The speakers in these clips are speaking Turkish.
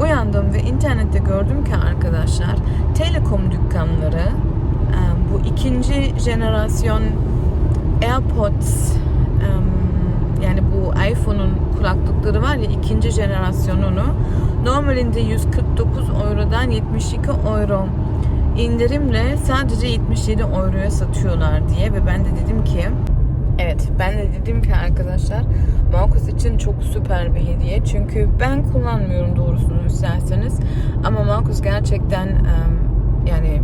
Uyandım ve internette gördüm ki arkadaşlar telekom dükkanları e, bu ikinci jenerasyon AirPods e, yani bu iPhone'un kulaklıkları var ya ikinci jenerasyonunu normalinde 149 eurodan 72 euro indirimle sadece 77 euroya satıyorlar diye ve ben de dedim ki evet ben de dedim ki arkadaşlar Marcus için çok süper bir hediye çünkü ben kullanmıyorum doğrusunu isterseniz ama Marcus gerçekten yani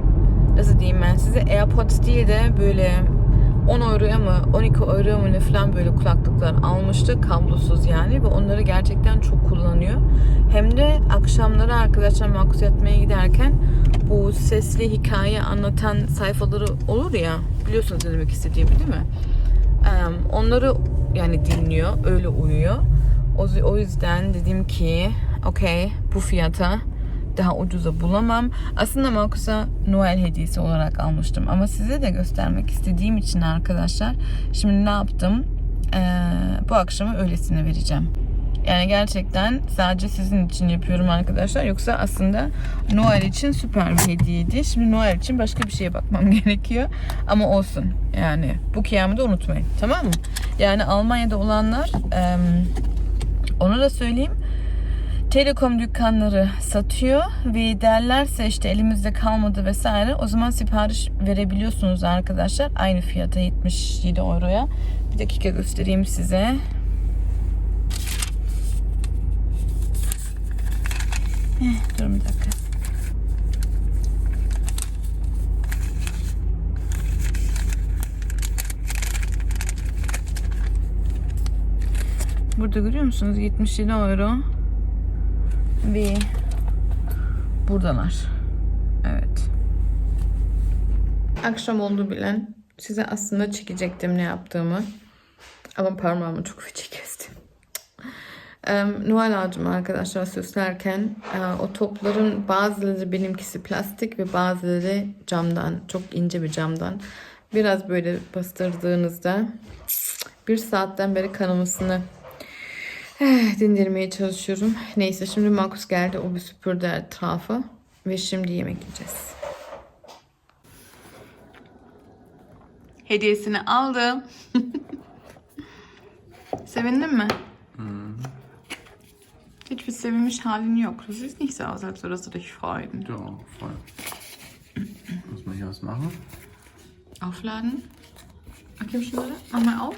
nasıl diyeyim ben size AirPods değil de böyle 10 euroya mı 12 euroya mı ne falan böyle kulaklıklar almıştı kablosuz yani ve onları gerçekten çok kullanıyor. Hem de akşamları arkadaşlar makus yatmaya giderken bu sesli hikaye anlatan sayfaları olur ya biliyorsunuz ne demek istediğimi değil mi? Onları yani dinliyor öyle uyuyor. O, o yüzden dedim ki okey bu fiyata daha ucuza bulamam. Aslında Marcus'a Noel hediyesi olarak almıştım. Ama size de göstermek istediğim için arkadaşlar. Şimdi ne yaptım? Ee, bu akşama öylesine vereceğim. Yani gerçekten sadece sizin için yapıyorum arkadaşlar. Yoksa aslında Noel için süper bir hediyeydi. Şimdi Noel için başka bir şeye bakmam gerekiyor. Ama olsun. Yani bu kıyamı da unutmayın. Tamam mı? Yani Almanya'da olanlar onu da söyleyeyim. Telekom dükkanları satıyor ve derlerse işte elimizde kalmadı vesaire o zaman sipariş verebiliyorsunuz arkadaşlar. Aynı fiyata 77 euroya. Bir dakika göstereyim size. Eh, dur bir dakika. Burada görüyor musunuz? 77 euro. Ve buradalar. Evet. Akşam oldu bilen size aslında çekecektim ne yaptığımı. Ama parmağımı çok feci kestim. Em, Noel ağacımı arkadaşlar süslerken e, o topların bazıları benimkisi plastik ve bazıları camdan. Çok ince bir camdan. Biraz böyle bastırdığınızda bir saatten beri kanamasını dindirmeye çalışıyorum. Neyse şimdi Markus geldi. O bir süpürdü etrafı. Ve şimdi yemek yiyeceğiz. Hediyesini aldım. Sevindin mi? Hiçbir sevinmiş halin yok. Du siehst nicht so als würdest du dich freuen. Ja, voll. Muss man hier was machen? Aufladen. Okay, schon mal. Mach mal auf.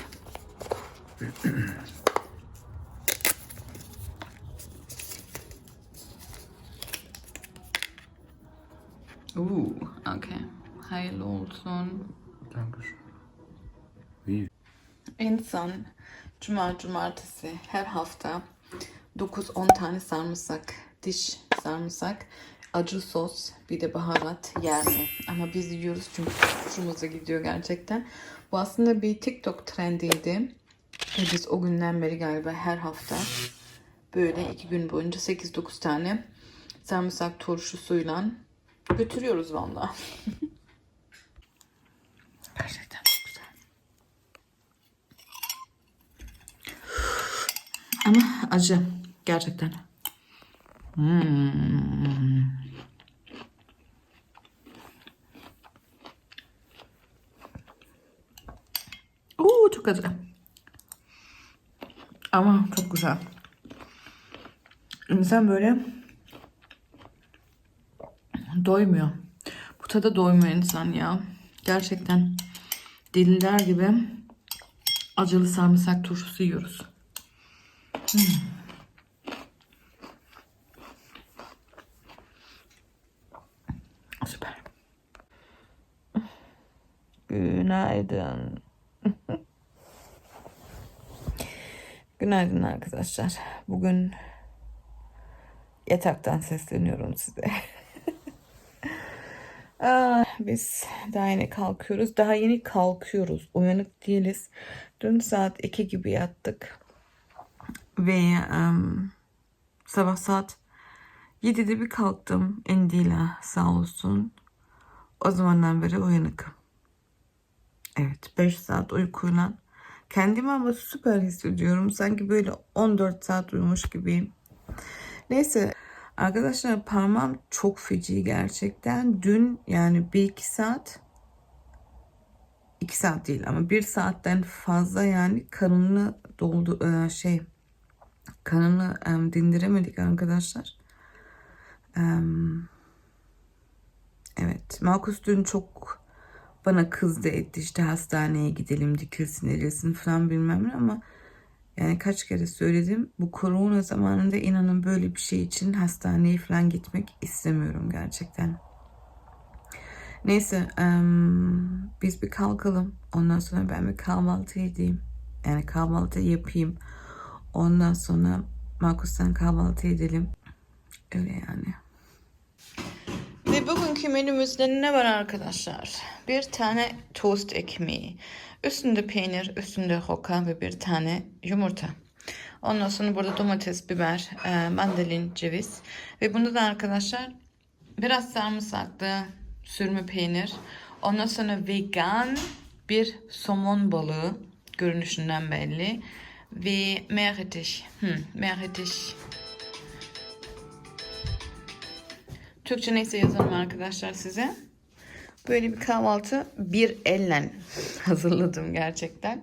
Uh, okay. Hayırlı olsun. Dankeschön. Wie? İnsan cuma cumartesi her hafta 9-10 tane sarımsak, diş sarımsak, acı sos, bir de baharat yer mi? Ama biz yiyoruz çünkü hoşumuza gidiyor gerçekten. Bu aslında bir TikTok trendiydi. Ve biz o günden beri galiba her hafta böyle iki gün boyunca 8-9 tane sarımsak turşusuyla götürüyoruz valla. Gerçekten çok güzel. Ama acı. Gerçekten. Hmm. Oo, çok acı. Ama çok güzel. İnsan böyle doymuyor. Bu tada doymuyor insan ya. Gerçekten deliler gibi acılı sarımsak turşusu yiyoruz. Süper. Günaydın. Günaydın arkadaşlar. Bugün yataktan sesleniyorum size. Aa, biz daha yeni kalkıyoruz. Daha yeni kalkıyoruz. Uyanık değiliz. Dün saat 2 gibi yattık. Ve em, sabah saat 7'de bir kalktım. Endila sağ olsun. O zamandan beri uyanıkım. Evet 5 saat uykuyla kendimi ama süper hissediyorum. Sanki böyle 14 saat uyumuş gibiyim. Neyse arkadaşlar parmağım çok feci gerçekten. Dün yani 1-2 saat 2 saat değil ama 1 saatten fazla yani kanını doldu e, şey kanını em, dindiremedik arkadaşlar. Em, evet Markus dün çok bana kızdı etti işte hastaneye gidelim dikilsin edilsin falan bilmem ne ama yani kaç kere söyledim bu korona zamanında inanın böyle bir şey için hastaneye falan gitmek istemiyorum gerçekten. Neyse em, biz bir kalkalım ondan sonra ben bir kahvaltı edeyim yani kahvaltı yapayım ondan sonra Markus'tan kahvaltı edelim öyle yani. Ve bugünkü menümüzde ne var arkadaşlar? Bir tane tost ekmeği. Üstünde peynir, üstünde roka ve bir tane yumurta. Ondan sonra burada domates, biber, e, mandalin, ceviz. Ve bunda da arkadaşlar biraz sarımsaklı sürme peynir. Ondan sonra vegan bir somon balığı görünüşünden belli. Ve meerrettich. Hmm, meerrettich Türkçe neyse yazarım arkadaşlar size. Böyle bir kahvaltı bir elle hazırladım gerçekten.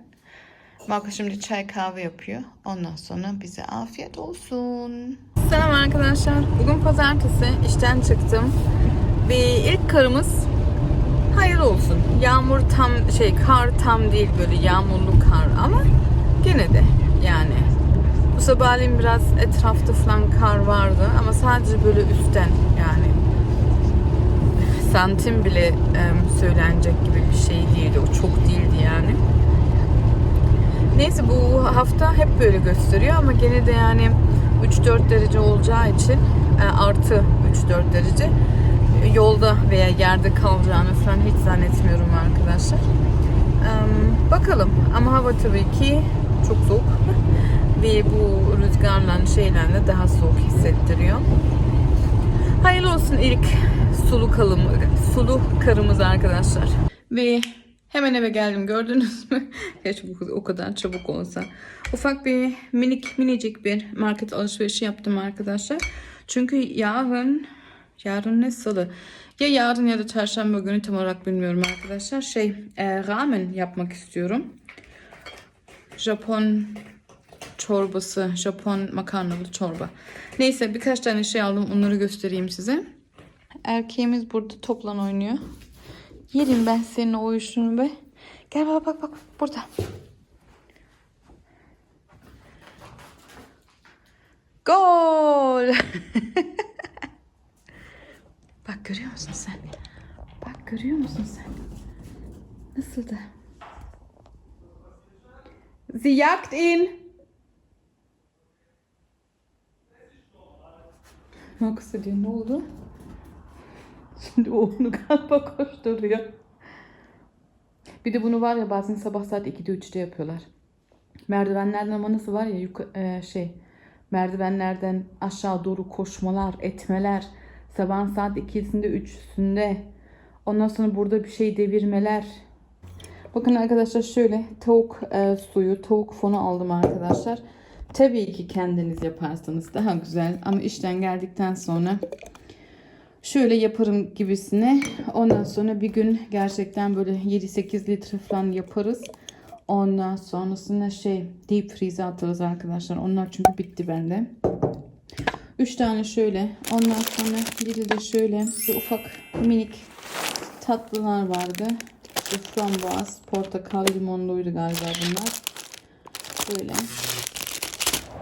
Marco şimdi çay kahve yapıyor. Ondan sonra bize afiyet olsun. Selam arkadaşlar. Bugün pazartesi. işten çıktım. Ve ilk karımız hayır olsun. Yağmur tam şey kar tam değil böyle yağmurlu kar ama gene de yani bu sabahleyin biraz etrafta falan kar vardı ama sadece böyle üstten yani santim bile söylenecek gibi bir şey değildi. O çok değildi yani. Neyse bu hafta hep böyle gösteriyor ama gene de yani 3-4 derece olacağı için e, artı 3-4 derece e, yolda veya yerde kalacağını falan hiç zannetmiyorum arkadaşlar. Bakalım ama hava tabii ki çok soğuk ve bu rüzgarla şeylerle daha soğuk hissettiriyor. Hayırlı olsun ilk sulu kalım, sulu karımız arkadaşlar. Ve hemen eve geldim gördünüz mü? Keşke o kadar çabuk olsa. Ufak bir minik minicik bir market alışverişi yaptım arkadaşlar. Çünkü yarın yarın ne salı? Ya yarın ya da çarşamba günü tam olarak bilmiyorum arkadaşlar. Şey e, ramen yapmak istiyorum. Japon çorbası, Japon makarnalı çorba. Neyse birkaç tane şey aldım. Onları göstereyim size. Erkeğimiz burada toplan oynuyor. Yerim ben senin o uyuşunu be. Gel bak bak bak burada. Gol! bak görüyor musun sen? Bak görüyor musun sen? Nasıl da? Sie jagt ihn. Markus'a diyor ne oldu? Şimdi o onu galiba koşturuyor. Bir de bunu var ya bazen sabah saat 2'de 3'te yapıyorlar. Merdivenlerden ama nasıl var ya yuka- e, şey merdivenlerden aşağı doğru koşmalar, etmeler. Sabah saat 2'sinde 3'sünde. Ondan sonra burada bir şey devirmeler. Bakın arkadaşlar şöyle tavuk e, suyu, tavuk fonu aldım arkadaşlar. Tabii ki kendiniz yaparsanız daha güzel ama işten geldikten sonra şöyle yaparım gibisine. Ondan sonra bir gün gerçekten böyle 7-8 litre falan yaparız. Ondan sonrasında şey deep freeze atarız arkadaşlar. Onlar çünkü bitti bende. 3 tane şöyle. Ondan sonra biri de şöyle bir ufak minik tatlılar vardı. İşte frambuaz, portakal, limonluydu galiba bunlar. Böyle.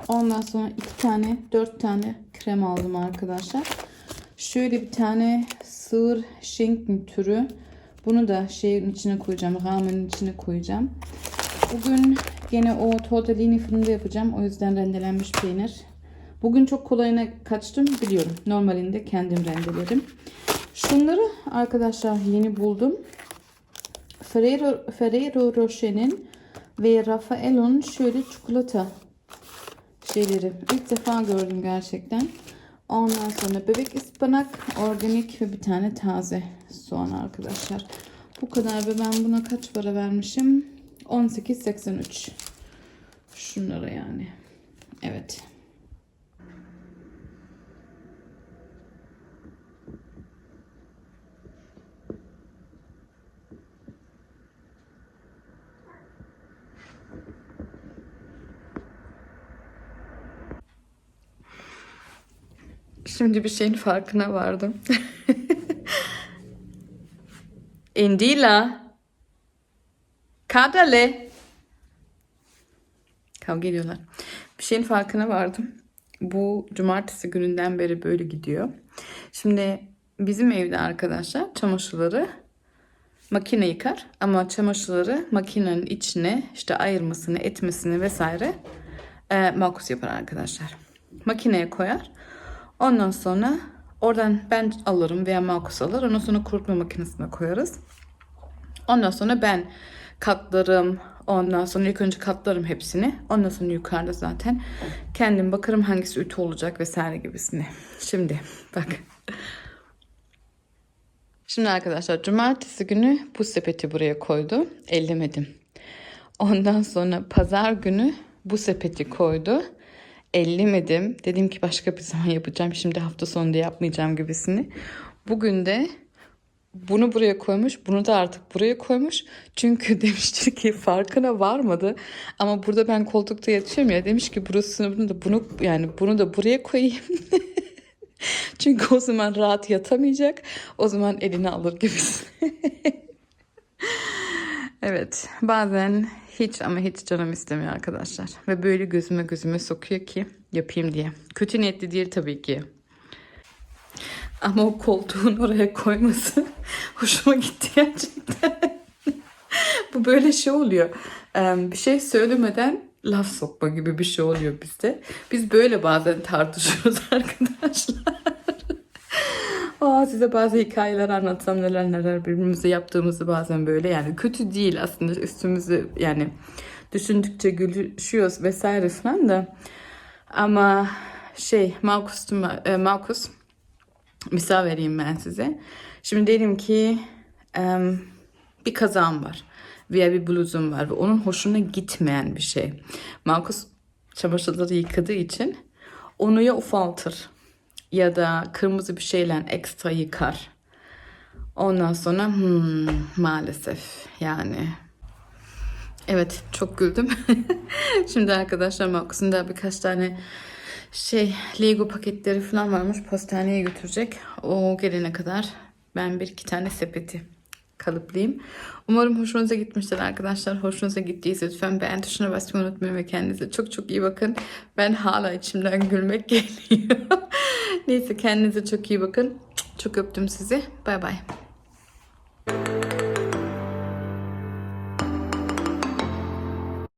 Ondan sonra iki tane, dört tane krem aldım arkadaşlar. Şöyle bir tane sığır schinken türü. Bunu da şeyin içine koyacağım. Ramenin içine koyacağım. Bugün gene o tortellini fırında yapacağım. O yüzden rendelenmiş peynir. Bugün çok kolayına kaçtım biliyorum. Normalinde kendim rendelerim. Şunları arkadaşlar yeni buldum. Ferrero, Ferrero Rocher'in ve Raffaello'nun şöyle çikolata şeyleri. İlk defa gördüm gerçekten. Ondan sonra bebek ıspanak, organik ve bir tane taze soğan arkadaşlar. Bu kadar ve ben buna kaç para vermişim? 18.83. Şunlara yani. Evet. Şimdi bir şeyin farkına vardım. Indila. Kadale. Kavga ediyorlar. Bir şeyin farkına vardım. Bu cumartesi gününden beri böyle gidiyor. Şimdi bizim evde arkadaşlar çamaşırları makine yıkar ama çamaşırları makinenin içine işte ayırmasını, etmesini vesaire e, Markus yapar arkadaşlar. Makineye koyar. Ondan sonra oradan ben alırım veya Markus alır. Ondan sonra kurutma makinesine koyarız. Ondan sonra ben katlarım. Ondan sonra ilk önce katlarım hepsini. Ondan sonra yukarıda zaten kendim bakarım hangisi ütü olacak vesaire gibisini. Şimdi bak. Şimdi arkadaşlar cumartesi günü bu sepeti buraya koydu. Ellemedim. Ondan sonra pazar günü bu sepeti koydu. Ellemedim. Dedim ki başka bir zaman yapacağım. Şimdi hafta sonunda yapmayacağım gibisini. Bugün de bunu buraya koymuş. Bunu da artık buraya koymuş. Çünkü demiştir ki farkına varmadı. Ama burada ben koltukta yatıyorum ya. Demiş ki burasını bunu da bunu yani bunu da buraya koyayım. Çünkü o zaman rahat yatamayacak. O zaman elini alır gibisin. evet. Bazen hiç ama hiç canım istemiyor arkadaşlar. Ve böyle gözüme gözüme sokuyor ki yapayım diye. Kötü niyetli değil tabii ki. Ama o koltuğun oraya koyması hoşuma gitti gerçekten. Bu böyle şey oluyor. Bir şey söylemeden laf sokma gibi bir şey oluyor bizde. Biz böyle bazen tartışıyoruz arkadaşlar. Aa, size bazı hikayeler anlatsam neler neler birbirimize yaptığımızı bazen böyle yani kötü değil aslında üstümüzü yani düşündükçe gülüşüyoruz vesaire falan da ama şey Markus, e, Markus misal vereyim ben size. Şimdi diyelim ki em, bir kazağım var veya bir bluzum var ve onun hoşuna gitmeyen bir şey. Markus çamaşırları yıkadığı için onu ya ufaltır ya da kırmızı bir şeyle ekstra yıkar. Ondan sonra hmm, maalesef yani Evet çok güldüm. Şimdi arkadaşlar Markus'un birkaç tane şey Lego paketleri falan varmış postaneye götürecek. O gelene kadar ben bir iki tane sepeti kalıplayayım. Umarım hoşunuza gitmiştir arkadaşlar. Hoşunuza gittiyse lütfen beğen tuşuna basmayı unutmayın ve kendinize çok çok iyi bakın. Ben hala içimden gülmek geliyor. Neyse kendinize çok iyi bakın. Çok öptüm sizi. Bay bay.